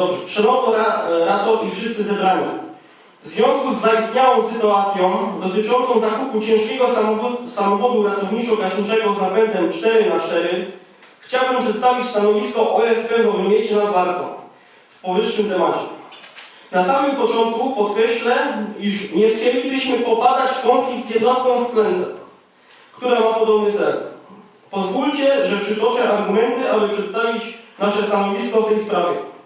Dobrze. Szanowno Ra- Rado i wszyscy zebrani. W związku z zaistniałą sytuacją dotyczącą zakupu ciężkiego samochodu, samochodu ratowniczo-gaśniczego z napędem 4x4 chciałbym przedstawić stanowisko OSP w Nowym Mieście nad Wartą w powyższym temacie. Na samym początku podkreślę, iż nie chcielibyśmy popadać w konflikt z jednostką w klęce, która ma podobny cel. Pozwólcie, że przytoczę argumenty, aby przedstawić nasze stanowisko w tej sprawie.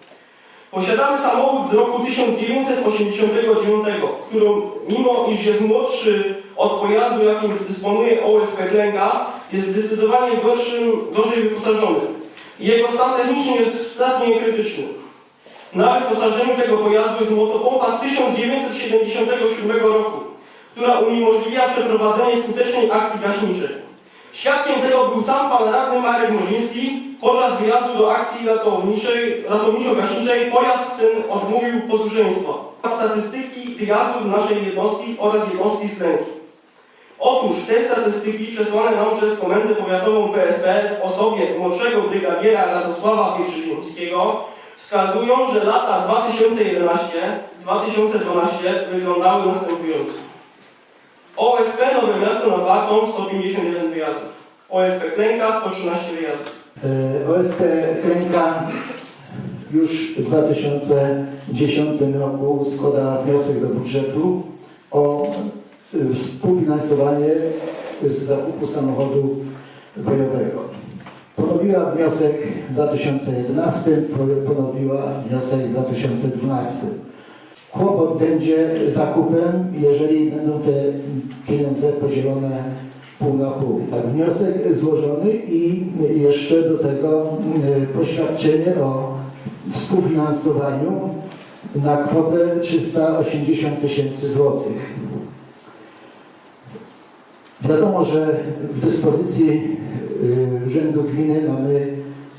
Posiadamy samochód z roku 1989, który mimo iż jest młodszy od pojazdu, jakim dysponuje OSP Klęka, jest zdecydowanie gorszym, gorzej wyposażony. Jego stan techniczny jest ostatnio krytyczny. Na wyposażeniu tego pojazdu jest motopompa z 1977 roku, która uniemożliwia przeprowadzenie skutecznej akcji gaśniczej. Świadkiem tego był sam pan radny Marek Mroziński. Podczas wyjazdu do akcji ratowniczo-gaśniczej pojazd ten odmówił posłuszeństwa. Statystyki wyjazdów naszej jednostki oraz jednostki z kręgi. Otóż te statystyki przesłane nam przez Komendę Powiatową PSP w osobie młodszego brygadiera Radosława Pieczyńskiego wskazują, że lata 2011-2012 wyglądały następująco. OSP Nowe Miasto nad Wartą 151 wyjazdów. OSP Klęka 113 wyjazdów. E, OSP Kręka już w 2010 roku składa wniosek do budżetu o e, współfinansowanie z zakupu samochodu bojowego. Ponowiła wniosek w 2011, ponowiła wniosek w 2012. Kłopot będzie zakupem, jeżeli będą te pieniądze podzielone pół na pół. Tak, wniosek złożony i jeszcze do tego e, poświadczenie o współfinansowaniu na kwotę 380 tysięcy złotych. Wiadomo, że w dyspozycji Urzędu Gminy mamy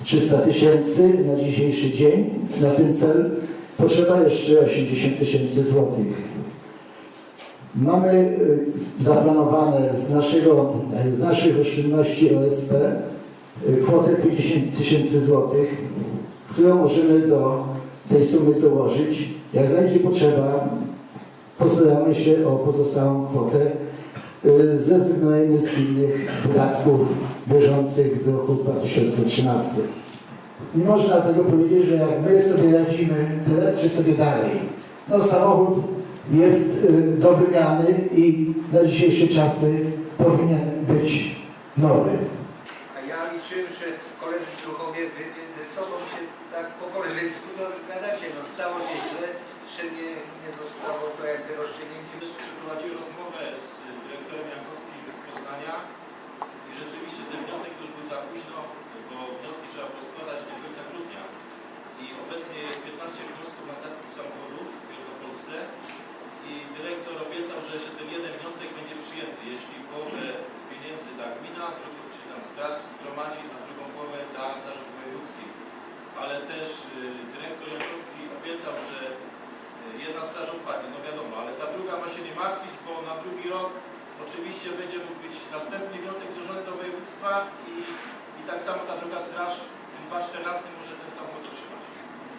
300 tysięcy na dzisiejszy dzień. Na ten cel potrzeba jeszcze 80 tysięcy złotych. Mamy y, zaplanowane z, naszego, z naszych oszczędności OSP y, kwotę 50 tysięcy złotych, którą możemy do tej sumy dołożyć. Jak znajdzie potrzeba, postaramy się o pozostałą kwotę y, zrezygnujemy z innych wydatków bieżących w roku 2013. Nie można tego powiedzieć, że jak my sobie radzimy, to radźcie sobie dalej. No samochód jest y, do wymiany i na dzisiejsze czasy powinien być nowy. A ja liczyłem, że koledzy druhowie wy między sobą się tak po koleżeńsku dogadacie. No stało się źle, jeszcze nie, nie zostało to jakby rozstrzygnięcie. Przeprowadził rozmowę z dyrektorem Jankowskim z Poznania i rzeczywiście ten wniosek już był za późno, bo wnioski trzeba poskładać do końca grudnia. I obecnie jest 15 wniosków na zakup samochodów w Wielkopolsce i dyrektor obiecał, że jeszcze ten jeden wniosek będzie przyjęty, jeśli połowę pieniędzy da gmina, drugą czy tam straż zgromadzi, a drugą połowę da zarząd wojewódzki. Ale też y, dyrektor Obiecał, że jedna straż odpadnie, no wiadomo, ale ta druga ma się nie martwić, bo na drugi rok oczywiście będzie mógł być następny wniosek złożony do województwa i, i tak samo ta druga straż w tym 2014 może ten samochód otrzymać.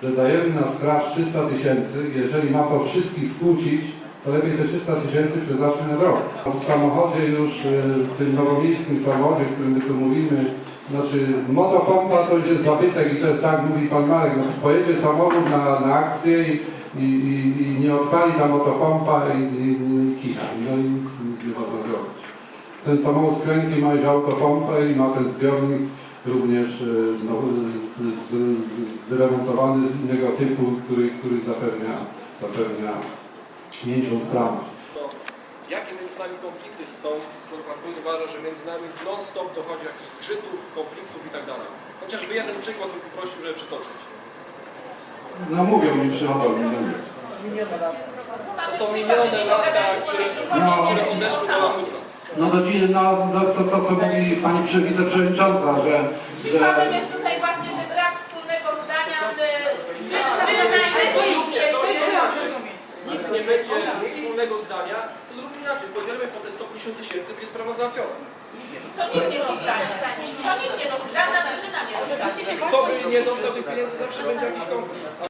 że dajemy na straż 300 tysięcy, jeżeli ma to wszystkich skłócić, to lepiej te 300 tysięcy przeznaczmy na drogę. W samochodzie już, y, w tym nowomiejskim samochodzie, o którym my tu mówimy, znaczy motopompa to już jest zabytek i to jest tak, mówi Pan Marek, no, pojedzie samochód na, na akcję i, i, i, i nie odpali ta motopompa i, i, i kicha. No i nic, nic nie można zrobić. Ten samochód z kręgi ma już autopompę i ma ten zbiornik również y, no, z- wyremontowany z innego typu, który, który zapewnia, zapewnia mniejszą sprawność. Jakie między nami konflikty są, skoro Pan Wójt uważa, że między nami non-stop dochodzi jakichś zgrzytów, konfliktów i tak dalej. Chociażby jeden przykład bym poprosił, żeby przytoczyć. No mówią mi przychodzą miliony. To są miliony lata, które, No. które odeszły do lamusa. No to, dziś- no, no to, to co mówi pani prze- wiceprzewodnicząca, że, Przykładem że jest tutaj właśnie, że brak wspólnego zdania, że Nikt nie będzie wspólnego zdania, to zróbmy inaczej. Podzielmy po te 150 tysięcy, będzie sprawa załatwiona. To nikt nie dostanie. To nikt nie dostanie. Żadna drużyna nie dostanie. Kto by nie dostał tych pieniędzy, zawsze będzie jakiś konflikt.